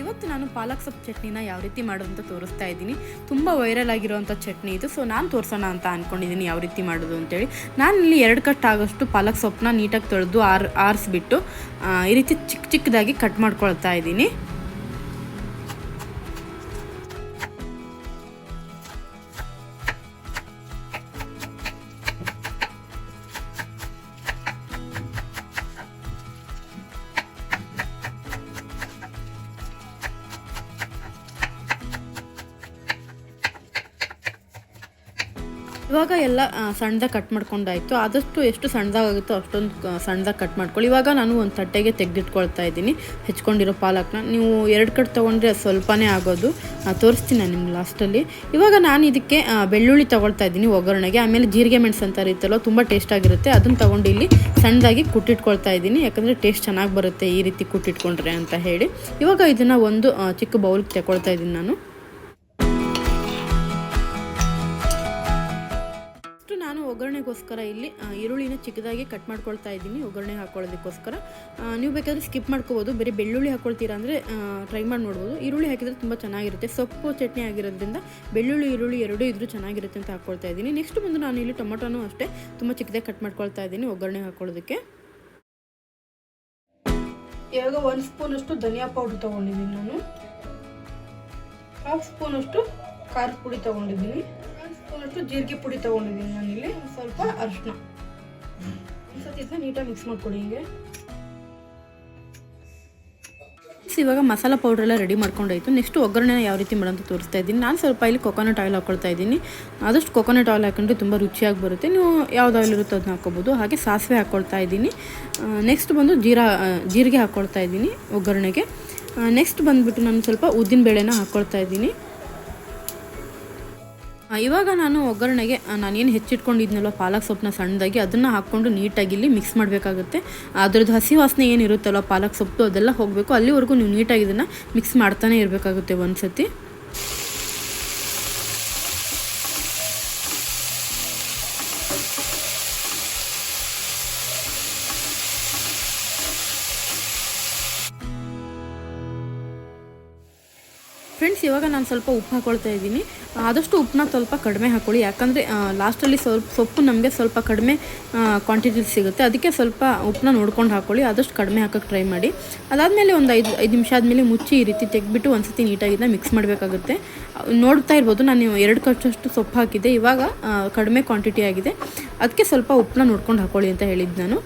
ಇವತ್ತು ನಾನು ಪಾಲಕ್ ಸೊಪ್ಪು ಚಟ್ನಿನ ಯಾವ ರೀತಿ ಮಾಡೋದು ಅಂತ ತೋರಿಸ್ತಾ ಇದ್ದೀನಿ. ತುಂಬ ವೈರಲ್ ಆಗಿರುವಂಥ ಚಟ್ನಿ ಇದು. ಸೊ ನಾನು ತೋರಿಸೋಣ ಅಂತ ಅಂದ್ಕೊಂಡಿದ್ದೀನಿ ಯಾವ ರೀತಿ ಮಾಡೋದು ಅಂತೇಳಿ. ನಾನು ಇಲ್ಲಿ ಎರಡು ಕಟ್ ಆಗೋಷ್ಟು ಪಾಲಕ್ ಸೊಪ್ಪನ್ನ ನೀಟಾಗಿ ತೊಳೆದು ಆರ್, ಆರಿಸ್ಬಿಟ್ಟು ಈ ರೀತಿ ಚಿಕ್ಕ ಚಿಕ್ಕದಾಗಿ ಕಟ್ ಮಾಡ್ಕೊಳ್ತಾ ಇದ್ದೀನಿ. ಇವಾಗ ಎಲ್ಲ ಸಣ್ಣದಾಗ ಕಟ್ ಮಾಡ್ಕೊಂಡಾಯ್ತು. ಆದಷ್ಟು ಎಷ್ಟು ಸಣ್ಣದಾಗುತ್ತೋ ಅಷ್ಟೊಂದು ಸಣ್ಣದಾಗ ಕಟ್ ಮಾಡ್ಕೊಳ್ಳಿ. ಇವಾಗ ನಾನು ಒಂದು ತಟ್ಟೆಗೆ ತೆಗೆದಿಟ್ಕೊಳ್ತಾ ಇದ್ದೀನಿ. ಹೆಚ್ಕೊಂಡಿರೋ ಪಾಲಕ್ನ. ನೀವು ಎರಡು ಕಟ್ ತೊಗೊಂಡ್ರೆ ಸ್ವಲ್ಪನೇ ಆಗೋದು. ತೋರಿಸ್ತೀನಿ ನಾನು ನಿಮ್ಗೆ ಲಾಸ್ಟಲ್ಲಿ ಇವಾಗ ನಾನು ಇದಕ್ಕೆ ಬೆಳ್ಳುಳ್ಳಿ ತೊಗೊಳ್ತಾ ಇದ್ದೀನಿ ಒಗ್ಗರಣೆಗೆ. ಆಮೇಲೆ ಜೀರಿಗೆ ಮೆಣಸು ಅಂತ ಇರುತ್ತಲ್ಲ ತುಂಬ ಟೇಸ್ಟ್ ಆಗಿರುತ್ತೆ. ಅದನ್ನು ತೊಗೊಂಡು ಇಲ್ಲಿ ಸಣ್ಣದಾಗಿ ಕುಟ್ಟಿಟ್ಕೊಳ್ತಾ ಇದ್ದೀನಿ. ಯಾಕಂದರೆ ಟೇಸ್ಟ್ ಚೆನ್ನಾಗಿ ಬರುತ್ತೆ ಈ ರೀತಿ ಕುಟ್ಟಿಟ್ಕೊಂಡ್ರೆ ಅಂತ ಹೇಳಿ. ಇವಾಗ ಇದನ್ನು ಒಂದು ಚಿಕ್ಕ ಬೌಲ್ಗೆ ತಗೊಳ್ತಾ ಇದ್ದೀನಿ ನಾನು. ಒಗ್ಗರಣೆಗೋಸ್ಕರ ಇಲ್ಲಿ ಈರುಳ್ಳಿನ ಚಿಕ್ಕದಾಗಿ ಕಟ್ ಮಾಡ್ಕೊಳ್ತಾ ಇದ್ದೀನಿ, ಒಗ್ಗರಣೆ ಹಾಕೊಳ್ಳೋದಕ್ಕೋಸ್ಕರ. ನೀವು ಬೇಕಾದರೆ ಸ್ಕಿಪ್ ಮಾಡ್ಕೋಬೋದು, ಬರೀ ಬೆಳ್ಳುಳ್ಳಿ ಹಾಕೊಳ್ತೀರಾ ಅಂದರೆ ಟ್ರೈ ಮಾಡಿ ನೋಡ್ಬೋದು. ಈರುಳ್ಳಿ ಹಾಕಿದರೆ ತುಂಬ ಚೆನ್ನಾಗಿರುತ್ತೆ, ಸೊಪ್ಪು ಚಟ್ನಿ ಆಗಿರೋದ್ರಿಂದ ಬೆಳ್ಳುಳ್ಳಿ, ಈರುಳ್ಳಿ ಎರಡೂ ಇದ್ರೂ ಚೆನ್ನಾಗಿರುತ್ತೆ ಅಂತ ಹಾಕ್ಕೊಳ್ತಾ ಇದ್ದೀನಿ. ನೆಕ್ಸ್ಟ್ ಬಂದು ನಾನು ಇಲ್ಲಿ ಟೊಮೊಟೊನೂ ಅಷ್ಟೇ, ತುಂಬ ಚಿಕ್ಕದಾಗಿ ಕಟ್ ಮಾಡ್ಕೊಳ್ತಾ ಇದ್ದೀನಿ ಒಗ್ಗರಣೆ ಹಾಕೊಳ್ಳೋದಕ್ಕೆ. ಇವಾಗ ಒಂದು ಸ್ಪೂನಷ್ಟು ಧನಿಯಾ ಪೌಡರ್ ತೊಗೊಂಡಿದ್ದೀನಿ ನಾನು. ಹಾಫ್ ಸ್ಪೂನಷ್ಟು ಖಾರದ ಪುಡಿ ತೊಗೊಂಡಿದ್ದೀನಿ. ಸ್ಪೂನಷ್ಟು ಜೀರಿಗೆ ಪುಡಿ ತೊಗೊಂಡಿದ್ದೀನಿ ಇಲ್ಲಿ ಸ್ವಲ್ಪ ಅರಿಶಿನ ಒಂದ್ಸತಿ ಇದನ್ನ ನೀಟಾಗಿ ಮಿಕ್ಸ್ ಮಾಡ್ಕೊಡಿ ಹಿಂಗೆ. ಇವಾಗ ಮಸಾಲ ಪೌಡರ್ ಎಲ್ಲ ರೆಡಿ ಮಾಡ್ಕೊಂಡಾಯ್ತು. ನೆಕ್ಸ್ಟ್ ಒಗ್ಗರಣೆ ಯಾವ ರೀತಿ ಮಾಡೋಂತ ತೋರಿಸ್ತಾ ಇದ್ದೀನಿ. ನಾನು ಸ್ವಲ್ಪ ಇಲ್ಲಿ ಕೊಕೊನಟ್ ಆಯಿಲ್ ಹಾಕೊಳ್ತಾ ಇದ್ದೀನಿ. ಆದಷ್ಟು ಕೊಕೊನಟ್ ಆಯಿಲ್ ಹಾಕೊಂಡ್ರೆ ತುಂಬ ರುಚಿಯಾಗಿ ಬರುತ್ತೆ. ನೀವು ಯಾವ್ದು ಆಯಿಲ್ ಇರುತ್ತೋ ಅದನ್ನ ಹಾಕೋಬೋದು. ಹಾಗೆ ಸಾಸಿವೆ ಹಾಕ್ಕೊಳ್ತಾ ಇದ್ದೀನಿ. ನೆಕ್ಸ್ಟ್ ಬಂದು ಜೀರಾ ಜೀರಿಗೆ ಹಾಕ್ಕೊಳ್ತಾ ಇದ್ದೀನಿ ಒಗ್ಗರಣೆಗೆ. ನೆಕ್ಸ್ಟ್ ಬಂದುಬಿಟ್ಟು ನಾನು ಸ್ವಲ್ಪ ಉದ್ದಿನ ಬೇಳೆನ ಹಾಕ್ಕೊಳ್ತಾ ಇದ್ದೀನಿ. ಇವಾಗ ನಾನು ಒಗ್ಗರಣೆಗೆ ನಾನು ನಾನೇನು ಹೆಚ್ಚಿಟ್ಕೊಂಡಿದ್ನಲ್ವ ಪಾಲಕ್ ಸೊಪ್ಪನ್ನ ಸಣ್ಣದಾಗಿ, ಅದನ್ನು ಹಾಕ್ಕೊಂಡು ನೀಟಾಗಿ ಇಲ್ಲಿ ಮಿಕ್ಸ್ ಮಾಡಬೇಕಾಗುತ್ತೆ. ಅದ್ರದ್ದು ಹಸಿ ವಾಸನೆ ಏನಿರುತ್ತಲ್ಲ ಪಾಲಕ್ ಸೊಪ್ಪು, ಅದೆಲ್ಲ ಹೋಗಬೇಕು. ಅಲ್ಲಿವರೆಗೂ ನೀವು ನೀಟಾಗಿ ಇದನ್ನು ಮಿಕ್ಸ್ ಮಾಡ್ತಾನೆ ಇರಬೇಕಾಗುತ್ತೆ ಒಂದ್ಸತಿ. ಫ್ರೆಂಡ್ಸ್ ಇವಾಗ ನಾನು ಸ್ವಲ್ಪ ಉಪ್ಪು ಹಾಕೊಳ್ತಾ ಇದ್ದೀನಿ. ಆದಷ್ಟು ಉಪ್ಪನ್ನ ಸ್ವಲ್ಪ ಕಡಿಮೆ ಹಾಕೊಳ್ಳಿ. ಯಾಕಂದರೆ ಲಾಸ್ಟಲ್ಲಿ ಸ್ವಲ್ಪ ಸೊಪ್ಪು ನಮಗೆ ಸ್ವಲ್ಪ ಕಡಿಮೆ ಕ್ವಾಂಟಿಟಿ ಸಿಗುತ್ತೆ. ಅದಕ್ಕೆ ಸ್ವಲ್ಪ ಉಪ್ಪನ್ನ ನೋಡ್ಕೊಂಡು ಹಾಕೊಳ್ಳಿ. ಆದಷ್ಟು ಕಡಿಮೆ ಹಾಕೋಕ್ಕೆ ಟ್ರೈ ಮಾಡಿ. ಅದಾದಮೇಲೆ ಒಂದು ಐದು ಐದು ನಿಮಿಷ ಆದಮೇಲೆ ಮುಚ್ಚಿ ಈ ರೀತಿ ತೆಗೆದ್ಬಿಟ್ಟು ಒಂದು ಸತಿ ನೀಟಾಗಿದ್ದ ಮಿಕ್ಸ್ ಮಾಡಬೇಕಾಗುತ್ತೆ. ನೋಡ್ತಾ ಇರ್ಬೋದು, ನಾನು ಎರಡು ಖರ್ಚಷ್ಟು ಸೊಪ್ಪು ಹಾಕಿದ್ದೆ. ಇವಾಗ ಕಡಿಮೆ ಕ್ವಾಂಟಿಟಿ ಆಗಿದೆ. ಅದಕ್ಕೆ ಸ್ವಲ್ಪ ಉಪ್ಪನ್ನ ನೋಡ್ಕೊಂಡು ಹಾಕೊಳ್ಳಿ ಅಂತ ಹೇಳಿದ್ದು ನಾನು.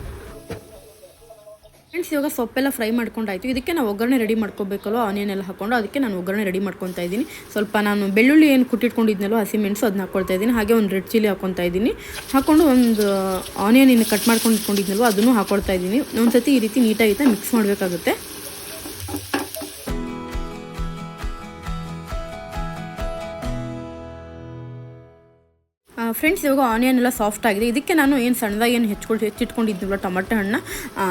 ಫ್ರೆಂಡ್ಸ್ ಇವಾಗ ಸೊಪ್ಪೆಲ್ಲ ಫ್ರೈ ಮಾಡ್ಕೊಂಡಾಯಿತು. ಇದಕ್ಕೆ ನಾವು ಒಗ್ಗರಣೆ ರೆಡಿ ಮಾಡ್ಕೋಬೇಕಲ್ವ? ಆನಿಯನ್ ಎಲ್ಲ ಹಾಕೊಂಡು ಅದಕ್ಕೆ ನಾನು ಒಗ್ಗರಣೆ ರೆಡಿ ಮಾಡ್ಕೊತಾ ಇದ್ದೀನಿ. ಸ್ವಲ್ಪ ನಾನು ಬೆಳ್ಳುಳ್ಳಿ ಏನು ಕುಟ್ಟಿಟ್ಕೊಂಡಿದ್ನಲ್ವ ಹಸಿಮೆಣಸು ಅದನ್ನ ಹಾಕ್ಕೊಳ್ತಾ ಇದ್ದೀನಿ. ಹಾಗೆ ಒಂದು ರೆಡ್ ಚಿಲ್ಲಿ ಹಾಕ್ಕೊತಾ ಇದ್ದೀನಿ. ಹಾಕೊಂಡು ಒಂದು ಆನಿಯನ್ ಏನು ಕಟ್ ಮಾಡ್ಕೊಂಡು ಇಟ್ಕೊಂಡಿದ್ನಲ್ವ ಅದನ್ನು ಹಾಕ್ಕೊಳ್ತಾ ಇದ್ದೀನಿ. ಒಂದು ಸತಿ ಈ ರೀತಿ ನೀಟಾಗಿ ಮಿಕ್ಸ್ ಮಾಡಬೇಕಾಗುತ್ತೆ. ಫ್ರೆಂಡ್ಸ್ ಇವಾಗ ಆನಿಯನ್ ಎಲ್ಲ ಸಾಫ್ಟ್ ಆಗಿದೆ. ಇದಕ್ಕೆ ನಾನು ಏನು ಸಣ್ಣದಾಗಿ ಏನು ಹೆಚ್ಚಿಕೊಂಡು ಹೆಚ್ಚಿಟ್ಕೊಂಡಿದ್ದೀವಲ್ಲ ಟೊಮೆಟೊ ಹಣ್ಣು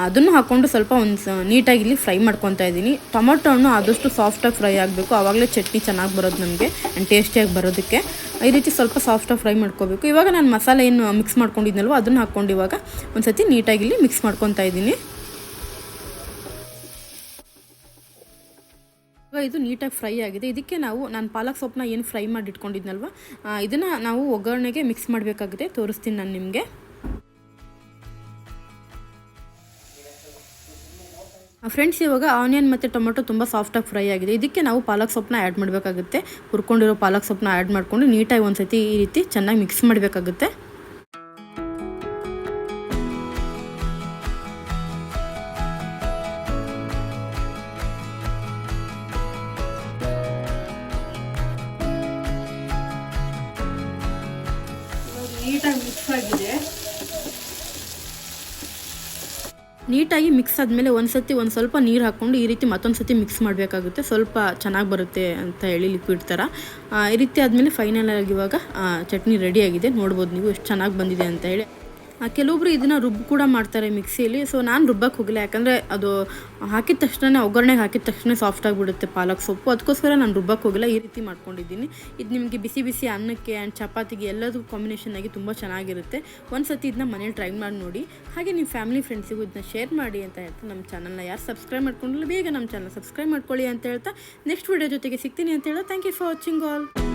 ಅದನ್ನು ಹಾಕ್ಕೊಂಡು ಸ್ವಲ್ಪ ಒಂದು ನೀಟಾಗಿ ಇಲ್ಲಿ ಫ್ರೈ ಮಾಡ್ಕೊತಾ ಇದ್ದೀನಿ. ಟೊಮೊಟೊ ಹಣ್ಣು ಆದಷ್ಟು ಸಾಫ್ಟಾಗಿ ಫ್ರೈ ಆಗಬೇಕು. ಆವಾಗಲೇ ಚಟ್ನಿ ಚೆನ್ನಾಗಿ ಬರೋದು ನಮಗೆ ಆ್ಯಂಡ್ ಟೇಸ್ಟಿಯಾಗಿ ಬರೋದಕ್ಕೆ. ಈ ರೀತಿ ಸ್ವಲ್ಪ ಸಾಫ್ಟಾಗಿ ಫ್ರೈ ಮಾಡ್ಕೋಬೇಕು. ಇವಾಗ ನಾನು ಮಸಾಲೆ ಏನು ಮಿಕ್ಸ್ ಮಾಡ್ಕೊಂಡಿದ್ನಲ್ವ ಅದನ್ನು ಹಾಕ್ಕೊಂಡು ಇವಾಗ ಒಂದು ಸತಿ ನೀಟಾಗಿ ಇಲ್ಲಿ ಮಿಕ್ಸ್ ಮಾಡ್ಕೊತಾ ಇದ್ದೀನಿ. ಇದು ನೀಟಾಗಿ ಫ್ರೈ ಆಗಿದೆ. ಇದಕ್ಕೆ ನಾವು, ನಾನು ಪಾಲಕ್ ಸೊಪ್ಪನ್ನ ಏನು ಫ್ರೈ ಮಾಡಿ ಇಟ್ಕೊಂಡಿದ್ನಲ್ವ ಇದನ್ನು ನಾವು ಒಗ್ಗರಣೆಗೆ ಮಿಕ್ಸ್ ಮಾಡಬೇಕಾಗಿದೆ ತೋರಿಸ್ತೀನಿ ನಾನು ನಿಮಗೆ. ಫ್ರೆಂಡ್ಸ್ ಇವಾಗ ಆನಿಯನ್ ಮತ್ತು ಟೊಮೆಟೊ ತುಂಬ ಸಾಫ್ಟಾಗಿ ಫ್ರೈ ಆಗಿದೆ. ಇದಕ್ಕೆ ನಾವು ಪಾಲಕ್ ಸೊಪ್ಪನ್ನ ಆ್ಯಡ್ ಮಾಡಬೇಕಾಗುತ್ತೆ. ಹುರ್ಕೊಂಡಿರೋ ಪಾಲಕ್ ಸೊಪ್ಪನ್ನ ಆ್ಯಡ್ ಮಾಡಿಕೊಂಡು ನೀಟಾಗಿ ಒಂದು ಸತಿ ಈ ರೀತಿ ಚೆನ್ನಾಗಿ ಮಿಕ್ಸ್ ಮಾಡಬೇಕಾಗುತ್ತೆ. ನೀಟಾಗಿ ಮಿಕ್ಸ್ ಆಗಿದೆ. ನೀಟಾಗಿ ಮಿಕ್ಸ್ ಆದಮೇಲೆ ಒಂದು ಸತಿ ಒಂದು ಸ್ವಲ್ಪ ನೀರು ಹಾಕ್ಕೊಂಡು ಈ ರೀತಿ ಮತ್ತೊಂದು ಸತಿ ಮಿಕ್ಸ್ ಮಾಡಬೇಕಾಗುತ್ತೆ. ಸ್ವಲ್ಪ ಚೆನ್ನಾಗಿ ಬರುತ್ತೆ ಅಂತ ಹೇಳಿ ಲಿಕ್ವಿಡ್ ಥರ ಈ ರೀತಿ ಆದಮೇಲೆ ಫೈನಲ್ ಆಗಿ ಇವಾಗ ಚಟ್ನಿ ಆಗಿದೆ. ನೋಡ್ಬೋದು ನೀವು ಎಷ್ಟು ಚೆನ್ನಾಗಿ ಬಂದಿದೆ ಅಂತ ಹೇಳಿ. ಕೆಲವೊಬ್ರು ಇದನ್ನು ರುಬ್ಬು ಕೂಡ ಮಾಡ್ತಾರೆ ಮಿಕ್ಸಿಯಲ್ಲಿ. ಸೊ ನಾನು ರುಬ್ಬಕ್ಕೆ ಹೋಗಿಲ್ಲ. ಯಾಕಂದರೆ ಅದು ಹಾಕಿದ ತಕ್ಷಣ ಒಗ್ಗರಣೆಗೆ ಹಾಕಿದ ತಕ್ಷಣ ಸಾಫ್ಟ್ ಆಗಿಬಿಡುತ್ತೆ ಪಾಲಕ್ ಸೊಪ್ಪು. ಅದಕ್ಕೋಸ್ಕರ ನಾನು ರುಬ್ಬಕ್ಕೆ ಹೋಗಿಲ್ಲ. ಈ ರೀತಿ ಮಾಡ್ಕೊಂಡಿದ್ದೀನಿ. ಇದು ನಿಮಗೆ ಬಿಸಿ ಬಿಸಿ ಅನ್ನಕ್ಕೆ ಆ್ಯಂಡ್ ಚಪಾತಿಗೆ ಎಲ್ಲದಕ್ಕೂ ಕಾಂಬಿನೇಷನ್ ಆಗಿ ತುಂಬ ಚೆನ್ನಾಗಿರುತ್ತೆ. ಒಂದು ಸತಿ ಇದನ್ನ ಮನೇಲಿ ಟ್ರೈ ಮಾಡಿ ನೋಡಿ. ಹಾಗೆ ನಿಮ್ಮ ಫ್ಯಾಮಿಲಿ ಫ್ರೆಂಡ್ಸಿಗೂ ಇದನ್ನ ಶೇರ್ ಮಾಡಿ ಅಂತ ಹೇಳ್ತಾ ನಮ್ಮ ಚಾನಲ್ನ ಯಾರು ಸಬ್ಸ್ಕ್ರೈಬ್ ಮಾಡ್ಕೊಂಡಿಲ್ಲ, ಬೇಗ ನಮ್ಮ ಚಾನಲ್ ಸಬ್ಸ್ಕ್ರೈಬ್ ಮಾಡ್ಕೊಳ್ಳಿ ಅಂತ ಹೇಳ್ತಾ ನೆಕ್ಸ್ಟ್ ವಿಡಿಯೋ ಜೊತೆಗೆ ಸಿಗ್ತೀನಿ ಅಂತ ಹೇಳ್ತಾ thank you for watching all